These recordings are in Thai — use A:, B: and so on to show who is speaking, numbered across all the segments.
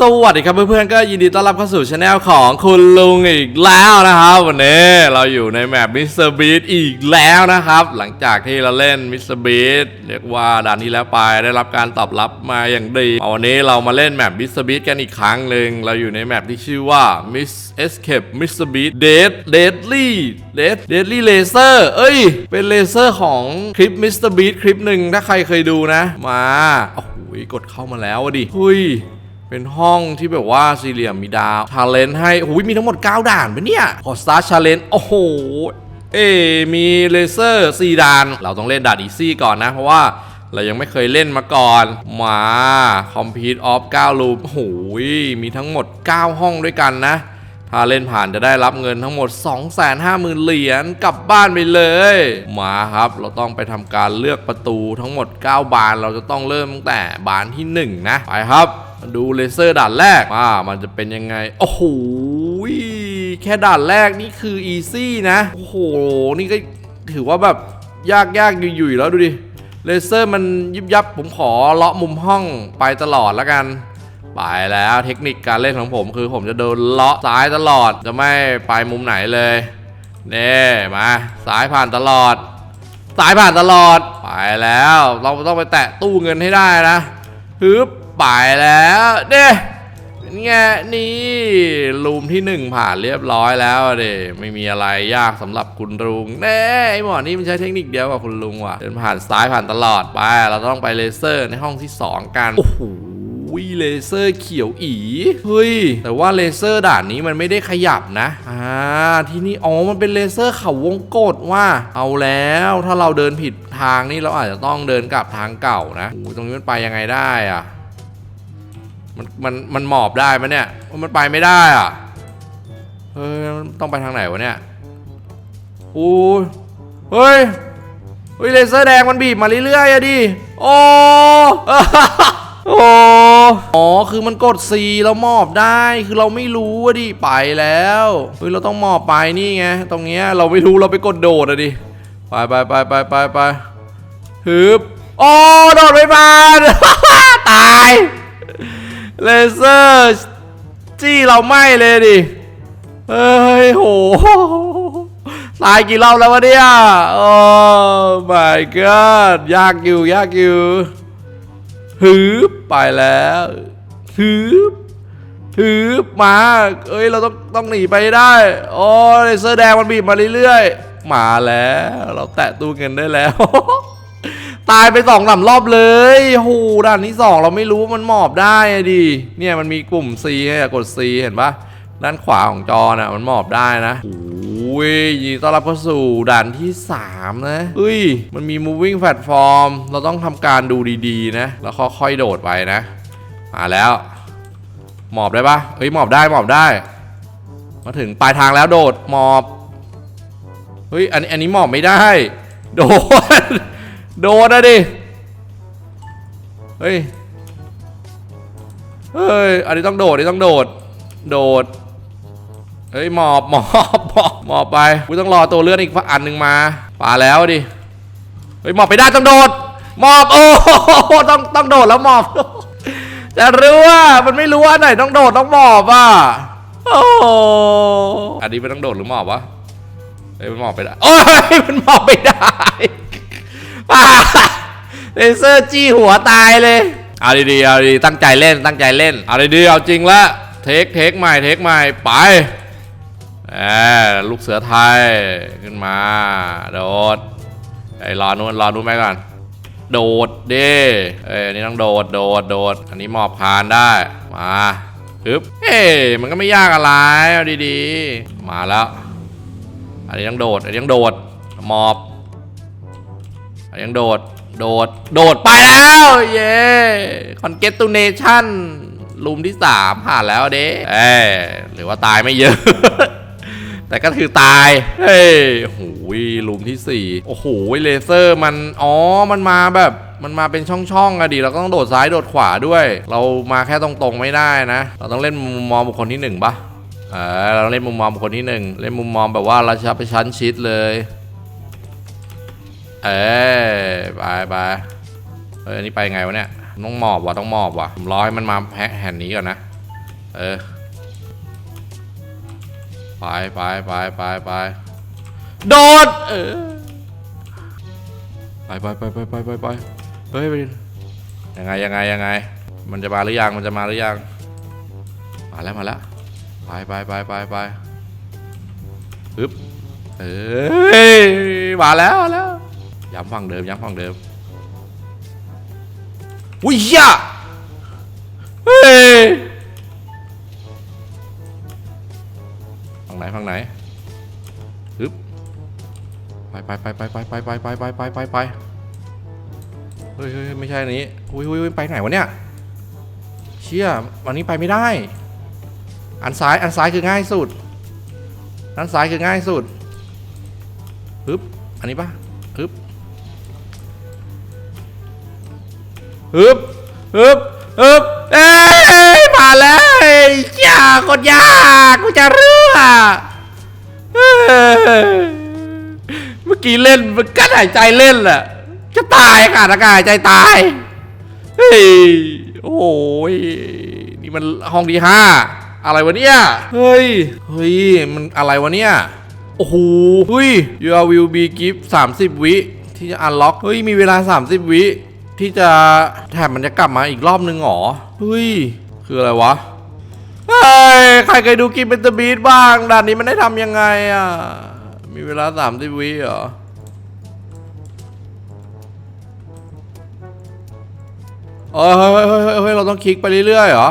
A: สวัสดีครับเพื่อนๆก็ยินดีต้อนรับเข้าสู่ช anel ของคุณลุงอีกแล้วนะครับวันนี้เราอยู่ในแมปมิสเตอร์บีอีกแล้วนะครับ หลังจากที่เราเล่นมิสเตอร์บีเรียกว่าด่านที่แล้วไปได้รับการตอบรับมาอย่างดีเอาวันนี้เรามาเล่นแมปมิสเตอร์บีกันอีกครั้งหนึ่งเราอยู่ในแมปที่ชื่อว่า Miss Escape Mr. Beat Dead Deadly Dead Deadly Laser เอ้ย เป็นเลเซอร์ของคลิป Mr. Beat คลิปหนึ่งถ้าใครเคยดูนะ มาโอ้โหกดเข้ามาแล้วอะดิหุย เป็นห้องที่แบบว่าสี่เหลี่ยมมีดาวชาเลนจ์ให้โอ้ยมีทั้งหมด 9 ด่านปะเนี่ยขอสตาร์ชาเลนจ์โอ้โหเอมีเลเซอร์4ด่าน เราต้องเล่นด่านอีซี่ก่อนนะ เพราะว่าเรายังไม่เคยเล่นมาก่อน มาคอมพิวต์ออฟ9ลูปโอ้ยมีทั้งหมด 9 ห้องด้วยกันนะ ถ้าเล่นผ่านจะได้รับเงินทั้งหมด 250,000 เหรียญกลับบ้านไปเลย มาครับ เราต้องไปทำการเลือกประตูทั้งหมด 9 บานเราจะต้องเริ่มตั้งแต่บานที่ 1 นะ ไปครับดูเลเซอร์ด่านแรกว่ามันจะเป็นยังไง โอ้โหแค่ด่านแรกนี่คืออีซี่นะ โอ้โห นี่ก็ถือว่าแบบยากยากๆอยู่ๆแล้วดูดิ เลเซอร์มันยิบยับผมขอเลาะมุมห้องไปตลอดแล้วกัน ไปแล้วเทคนิคการเล่นของผมคือผมจะเดินเลาะซ้ายตลอดจะไม่ไปมุมไหนเลยเน่มาซ้ายผ่านตลอดซ้ายผ่านตลอด ไปแล้ว เราต้องไปแตะตู้เงินให้ได้นะฮึบไปแล้วเด้เป็นไงนี่รูมที่หนึ่งผ่านเรียบร้อยแล้วเด้ไม่มีอะไรยากสำหรับคุณลุงเน่ไอหมอนี่มันใช้เทคนิคเดียวกับคุณลุงว่ะเดินผ่านซ้ายผ่านตลอดไป เราต้องไปเลเซอร์ในห้องที่สองกันโอ้โห วิเลเซอร์เขียวอีเฮ้ยแต่ว่าเลเซอร์ด่านนี้มันไม่ได้ขยับนะอ่าที่นี่อ๋อมันเป็นเลเซอร์เขาวงกตว่าเอาแล้วถ้าเราเดินผิดทางนี่เราอาจจะต้องเดินกลับทางเก่านะโอ้ตรงนี้มันไปยังไงได้อะมันมันมันหมอบได้ไหมเนี่ยมันไปไม่ได้อะเฮ้ยต้องไปทางไหนวะเนี่ยโอ้ยเฮ้ยเฮ้ยเลเซอร์แดงมันบีบมาเรื่อยๆอะดิอ้โอ้ อ๋อ คือมันกด C แล้วมอบได้ คือเราไม่รู้อะดิ ไปแล้วเฮ้ยเราต้องมอบไปนี่ไง ตรงเนี้ยเราไม่รู้เราไปกดโดดอะดิ ไปไปไปไปไปไปฮึบโอ้โดดไม่ผ่าน ตาย เลเซอร์จี้เราไหม้เลยดิ เฮ้ยโห ตายกี่รอบแล้ววะเนี่ย โอ้ my god ยากอยู่ยากอยู่ฮึบ ไปแล้วถือถือหมา เอ้ย เราต้องต้องหนีไปได้ โอ้เลเซอร์แดงมันบีบมาเรื่อยๆ มาแล้ว เราแตะตู้เงินได้แล้ว ตายไปสองสามรอบเลยโหด่านที่สองเราไม่รู้ว่ามันหมอบได้ดิ เนี่ยมันมีปุ่ม C ให้กด C เห็นปะ ด้านขวาของจอน่ะมันหมอบได้นะโอ้ยยินดีต้อนรับเข้าสู่ด่านที่ 3 นะเฮ้ย มันมี moving platform เราต้องทำการดูดีๆ นะ แล้วค่อยๆโดดไปนะ มาแล้ว หมอบได้ปะเฮ้ยหมอบได้หมอบได้ มาถึงปลายทางแล้วโดดหมอบ เฮ้ยอันนี้อันนี้หมอบไม่ได้ โดด โดดนะดิ เฮ้ย เฮ้ย อันนี้ต้องโดดอันนี้ต้องโดด โดด ฮ้ยหมอบหมอบหมอบหมอบไปกูต้องรอตัวเลื่อนอีกอันหนึ่งมาป่าแล้วดิเฮ้ยหมอบไปได้ต้องโดดหมอบโอ้โหต้องต้องโดดแล้วหมอบจะรู้ว่ามันไม่รู้ว่าไหนต้องโดดต้องหมอบอะโอ้อันนี้ไม่ต้องโดดหรือหมอบวะเฮ้ยมันหมอบไปได้โอ้ยมันหมอบไม่ได้ป้าเลเซอร์จี้หัวตายเลยเอาดีๆเอาดีตั้งใจเล่นตั้งใจเล่นเอาดีๆเอาจริงละเทคเทคใหม่เทคใหม่ไป แหมลูกเสือไทยขึ้นมาโดดไอ้รอนู้นรอนู้นไปก่อนโดดเด้เอ้ยอันนี้ต้องโดดโดดโดด อันนี้มอบคานได้มาฮึบเฮ้มันก็ไม่ยากอะไรเอาดีๆ มาแล้ว อันนี้ต้องโดด อันนี้ต้องโดดมอบอันนี้ต้องโดดโดดโดดไปแล้ว เย้คอนเกตตูเนชั่นรูมที่สามผ่านแล้วเด้เอ้หรือว่าตายไม่เยอะ แต่ก็คือตาย เฮ้ยโอ้โหรูมที่สี่โอ้โหเลเซอร์มัน อ๋อ มันมาแบบมันมาเป็นช่องๆอะดิเราก็ต้องโดดซ้ายโดดขวาด้วย เรามาแค่ตรงๆไม่ได้นะ เราต้องเล่นมุมมองบุคคลที่หนึ่งปะเออเราเล่นมุมมองบุคคลที่หนึ่งเล่นมุมมองแบบว่าเราชับไปชันชิดเลย เอ้ยไปไปเฮ้ยอันนี้ไปไงวะเนี่ย ต้องหมอบว่ะต้องหมอบว่ะผมรอให้มันมาแฮะแห่นนี้ก่อนนะ เออ ไปไปไปไปไปโดดเออไปไปไปไปไปไปไปเฮ้ยไปยังไงยังไงยังไง มันจะมาหรือยังมันจะมาหรือยังมาแล้วมาแล้วไปไปไปไปไปฮึบเอ้ยมาแล้วแล้วย้ำฝั่งเดิมย้ำฝั่งเดิมอุ้ยเหี้ยเฮ้ย ไหนฝั่งไหนฮึบไปไปไปไปไปไปไปไปไปไปไปไปเฮ้ยเฮ้ยไม่ใช่นี้อุ้ยอุ้ยไปไหนวะเนี่ยเชี่ยวันนี้ไปไม่ได้ อันซ้ายอันซ้ายคือง่ายสุดอันซ้ายคือง่ายสุดฮึบอันนี้ปะฮึบฮึบฮึบฮึบเอ้ยมาเลยยากกดยากกูจะเรือ เมื่อกี้เล่นมันกั้นหายใจเล่นแหละจะตายขาดอากาศหายใจตาย เฮ้ย โอ้ย นี่มันห้องที่ห้า อะไรวะเนี่ย เฮ้ย เฮ้ย มันอะไรวะเนี่ย โอ้โหเฮ้ย you will be gift 30 วิที่จะ unlock เฮ้ย มีเวลา 30 วิที่จะแถบมันจะกลับมาอีกรอบนึงเหรอ เฮ้ย คืออะไรวะ ย ใครเคยดูกินเป็นตบีดบ้าง ด่านนี้มันได้ทำยังไงอะ มีเวลาสามสิบวิเหรอเฮ้ยเฮ้ยเฮ้ยเราต้องคลิกไปเรื่อยๆเหรอ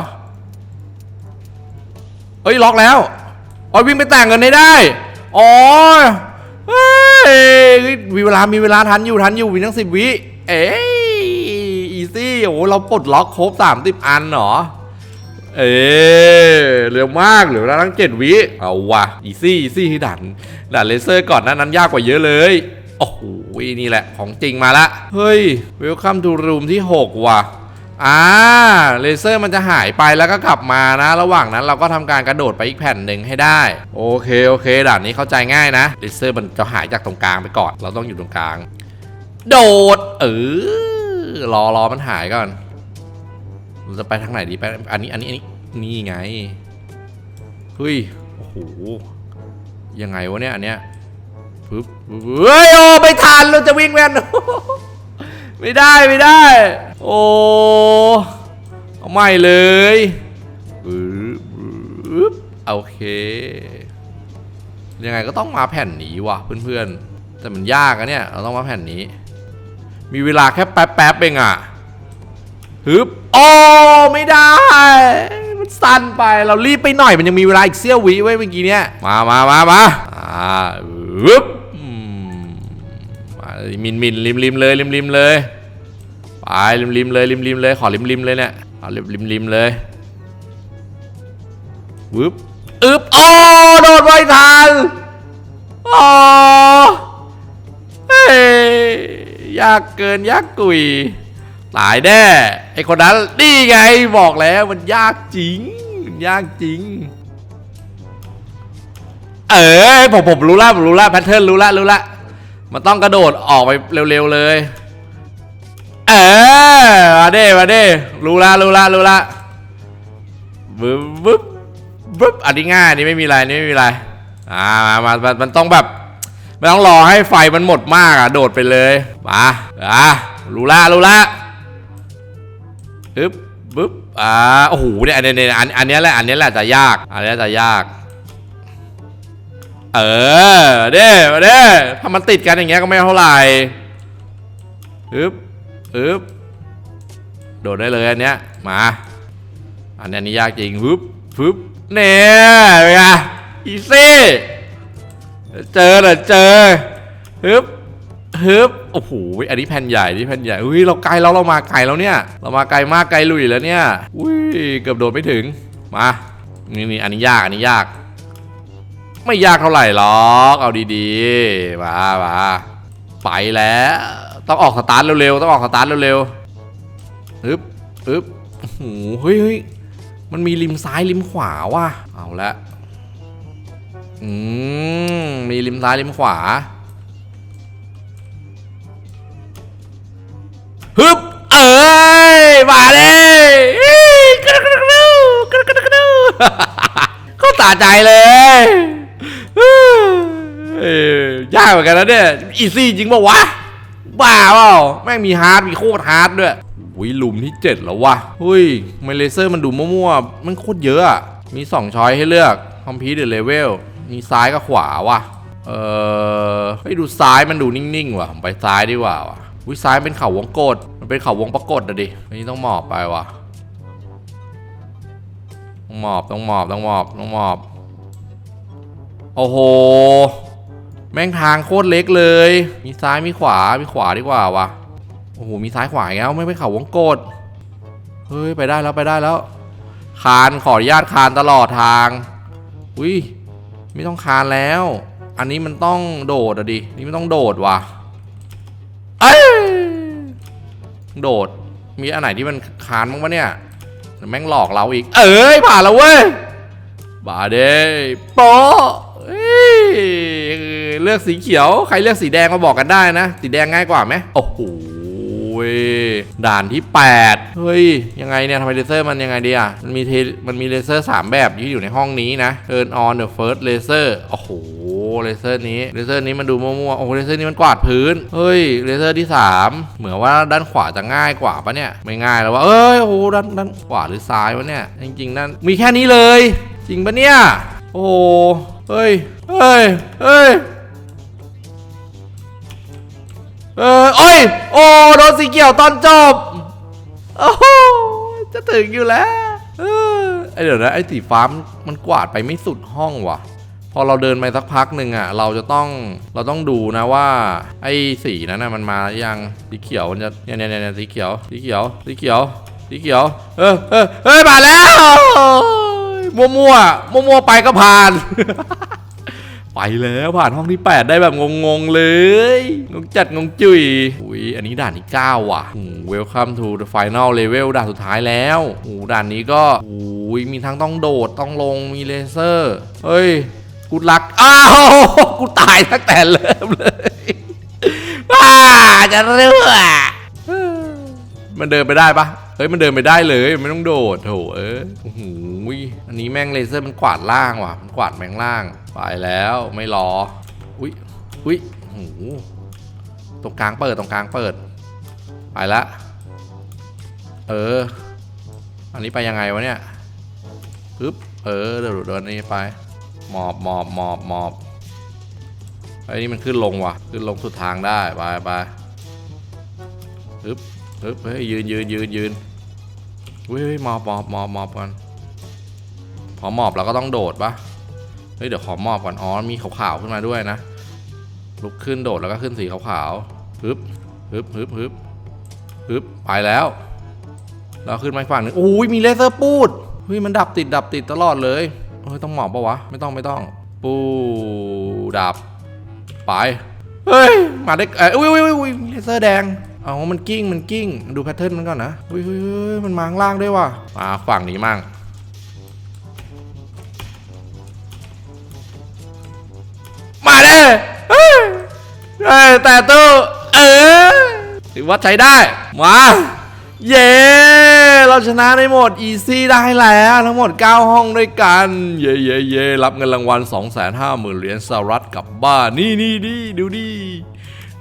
A: เฮ้ย ล็อกแล้วอ๋อวิ่งไปแต่งเงินให้ได้อ๋อเฮ้ยมีเวลา มีเวลาทันอยู่ทันอยู่มีทั้งสิบวิ เอ้ยอีซี่ โอ้เราปลดล็อกครบสามสิบอันเหรอ เอ้ยเร็วมากเหลือเวลาทั้งเจ็ดวิเอาวะอีซี่อีซี่ที่ด่านด่านเลเซอร์ก่อนนั้นนั้นยากกว่าเยอะเลยโอ้โหนี่แหละของจริงมาละ เฮ้ย Welcome to room ที่ 6 ว่ะอ่าเลเซอร์มันจะหายไปแล้วก็กลับมานะ ระหว่างนั้นเราก็ทำการกระโดดไปอีกแผ่นหนึ่งให้ได้ โอเคโอเคด่านนี้เข้าใจง่ายนะเลเซอร์มันจะหายจากตรงกลางไปก่อน เราต้องอยู่ตรงกลาง โดด เออรอรอมันหายก่อน เราจะไปทางไหนดีไปอันนี้อันนี้อันนี้นี่ไงเฮ้ยโอ้โหยังไงวะเนี่ยอันเนี้ยปึ๊บเฮ้ยโอ้ไม่ทันเราจะวิ่งแม่นไม่ได้ไม่ได้ โอ้เอาไม่เลยปึ๊บปึ๊บโอเคยังไงก็ต้องมาแผ่นนี้ว่ะเพื่อนๆแต่มันยากอะเนี่ยเราต้องมาแผ่นนี้ มีเวลาแค่แป๊บๆเองอะ ฮึบโอ้ไม่ได้ มันสั้นไปเรารีบไปหน่อยมันยังมีเวลาอีกเสี้ยววิไว้เมื่อกี้เนี่ยมามามามาอ่าฮึบมามินมินริมริมเลยริมริมเลยไปริมริมเลยริมริมเลยขอริมริมเลยเนี่ยเอาริมริมริมเลยวึบอึบโอ้โดนไม่ทันโอ้เฮ้ยยากเกินยากกุย ตายแน่ไอคนนั้นนี่ไงบอกแล้วมันยากจริงมันยากจริง เออผมผมรู้ล้วผมรู้ล้วแพทเทิร์นรู้ล้วรู้ล้วมันต้องกระโดดออกไปเร็วๆเลย เออมาเด้มาเด้รู้ละรู้ละรู้ละบึ๊บบึ๊บบึ๊บอันนี้ง่ายอันนี้ไม่มีอะไรนี่ไม่มีอะไรอ่ามามามันมันต้องแบบไม่ต้องรอให้ไฟมันหมดมากอะ โดดไปเลยมาอะรู้ละรู้ละ บึ๊บบึ๊บอ่าโอ้โหเนี่ยอันนี้เนี่ยอันอันนี้แหละอันนี้แหละจะยาก อันนี้จะยาก เออเด้มาเด้ถ้ามันติดกันอย่างเงี้ยก็ไม่เท่าไหร่ฮึบอึ๊บโดดได้เลยอันเนี้ยมาอันเนี้ยอันนี้ยากจริงฟึบฟึบเนี่ยเป็นไงอีซี่เจอเหรอเจอฮึบฮึบ โอ้โหอันนี้แผ่นใหญ่นี่แผ่นใหญ่อุ้ยเราไกลแล้วเรามาไกลแล้วเนี่ย เรามาไกลมากไกลลุยแล้วเนี่ยอุ้ยเกือบโดดไม่ถึงมานี่นี่อันนี้ยากอันนี้ยาก ไม่ยากเท่าไหร่หรอกเอาดีๆมามาไปแล้ว ต้องออกสตาร์ทเร็วๆต้องออกสตาร์ทเร็วๆฮึบฮึบโอ้โหเฮ้ยเฮ้ยมันมีริมซ้ายริมขวาว่ะเอาละอืมมีริมซ้ายริมขวา ฮึบเอ้ยมาเลยกระกระกระกระกระกระกระก็ตาใจเลยยากเหมือนกันนะเนี่ยอีซี่จริงป่าวะ บ้าเปล่าแม่งมีฮาร์ดมีโคตรฮาร์ดด้วยวิลุมที่เจ็ดแล้ววะหุ้ยไมเลเซอร์มันดูมั่วๆ มันโคตรเยอะอะมีสองช้อยให้เลือกคอมพิวเตอร์เลเวลมีซ้ายกับขวาวะเออไปดูซ้ายมันดูนิ่งๆว่ะ ไปซ้ายดีกว่าวะ วิซ้ายเป็นเขาวงกดมันเป็นเขาวงปรากฏอะดิอันนี้ต้องหมอบไปวะต้องหมอบต้องหมอบต้องหมอบต้องหมอบ โอ้โห แม่งทางโคตรเล็กเลย มีซ้ายมีขวา มีขวาดีกว่าวะโอ้โห มีซ้ายขวาอีกแล้วไม่ไปเขาวงกดเฮ้ย ไปได้แล้วไปได้แล้ว คานขออนุญาตคานตลอดทาง อุ้ย ไม่ต้องคานแล้ว อันนี้มันต้องโดดอะดิ นี่ไมันต้องโดดว่ะ เอ้ยโดด มีอันไหนที่มันคานบ้างวะเนี่ย แม่งหลอกเราอีก เอ้ยผ่านแล้วเว้ยบาเด้โปะเอ้ยเลือกสีเขียว ใครเลือกสีแดงมาบอกกันได้นะ สีแดงง่ายกว่าไหมโอ้โหด่านที่ 8 เฮ้ย ยังไงเนี่ยทำไมเลเซอร์มันยังไงดีอะ มันมีเทมันมีเลเซอร์ 3 แบบที่อยู่ในห้องนี้นะ Turn on the first laser โอ้โห เลเซอร์นี้เลเซอร์นี้มันดูมั่วๆโอ้เลเซอร์นี้มันกวาดพื้นเฮ้ยเลเซอร์ที่ 3 เหมือนว่าด้านขวาจะง่ายกว่าปะเนี่ยไม่ง่ายแล้ววะเอ้ยโอ้ด้านด้านขวาหรือซ้ายวะเนี่ยจริงๆนั่นมีแค่นี้เลย จริงปะเนี่ยโอ้เฮ้ยเฮ้ยเฮ้ยเออโอ้ยโอ้โดนสีเขียวตอนจบโอ้โจะถึงอยู่แล้วเออไอเดี๋ยวนะไอสีฟ้ามันกวาดไปไม่สุดห้องว่ะ อเราเดินไปสักพักหนึ่งอะเราจะต้องเราต้องดูนะว่าไอ้สีนั้นน่ะมันมาหรือยังสีเขียวมันจะเนี่ยเนี่ยเนี่ยสีเขียวสีเขียวสีเขียวสีเขียว เออเออเฮ้ยมาแล้วมัวมัวมัวมัวไปก็ผ่าน ไปแล้วผ่านห้องที่ 8 ได้แบบงงๆเลยงงจัดงงจุยอุ้ยอันนี้ด่านที่9ว่ะอืม Welcome to the final level ด่านสุดท้ายแล้วโอ้ด่านนี้ก็อุ้ยมีทั้งต้องโดดต้องลงมีเลเซอร์ เฮ้ย กูรัก อ้าว กูตายตั้งแต่เริ่มเลยว้าจะเรื่อมันเดินไปได้ปะเฮ้ยมันเดินไปได้เลยไม่ต้องโดดโถเอ้ยโอ้โหอันนี้แม่งเลเซอร์มันกวาดล่างว่ะ มันกวาดแม่งล่าง ไปแล้วไม่รอ อุ้ยอุ้ยโอ้โหตรงกลางเปิดตรงกลางเปิด ไปละ เออ อันนี้ไปยังไงวะเนี่ยปึ๊บเออเดี๋ยวเดินนี้ไป หมอบหมอบหมอบหมอบไอ้นี่มันขึ้นลงว่ะ ขึ้นลงสุดทางได้ไปไปปึ๊บปึ๊บเฮ้ยยืนยืนยืนยืนเฮ้ยหมอบหมอบหมอบหมอบกันพอหมอบเราก็ต้องโดดปะเฮ้ยเดี๋ยวขอหมอบก่อนอ๋อมีขาวๆขึ้นมาด้วยนะลุกขึ้นโดดแล้วก็ขึ้นสีขาวๆปึ๊บปึ๊บปึ๊บปึ๊บปึ๊บไปแล้วแล้วขึ้นมาฝั่งหนึงโอ้ยมีเลเซอร์ปูดเฮ้ยมันดับติดดับติดตลอดเลย ยต้องหมอบปะวะ ไม่ต้องไม่ต้อง ปูดับไปเฮ้ย มาได้เอ้ยอุ้ยอุ้ยอุ้ยเลเซอร์แดงเอามันกิ้ง มันกิ้ง ดูแพทเทิร์นมันก่อนนะอุ้ยอุ้ยมันมาข้างล่างด้วยว่ะมาฝั่งนี้มั่งมาเด้เฮ้ยเฮ้ยแต่ตู้เออถือว่าใช้ได้ มา เย้ เราชนะในโหมด Easy ได้แล้วทั้งหมด 9 ห้องด้วยกัน เย้เย้เย้รับเงินรางวัล 250,000 เหรียญสหรัฐกลับบ้านนี่นี่นี่ดูดิ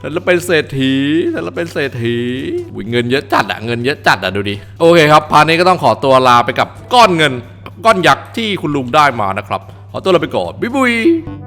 A: ฉันเราเป็นเศรษฐีฉันเราเป็นเศรษฐีเงินเยอะจัดอะเงินเยอะจัดอะดูดิโอเคครับพาร์ทนี้ก็ต้องขอตัวลาไปกับก้อนเงิน ก้อนยักษ์ที่คุณลุงได้มานะครับ ขอตัวลาไปก่อนบ๊ายบาย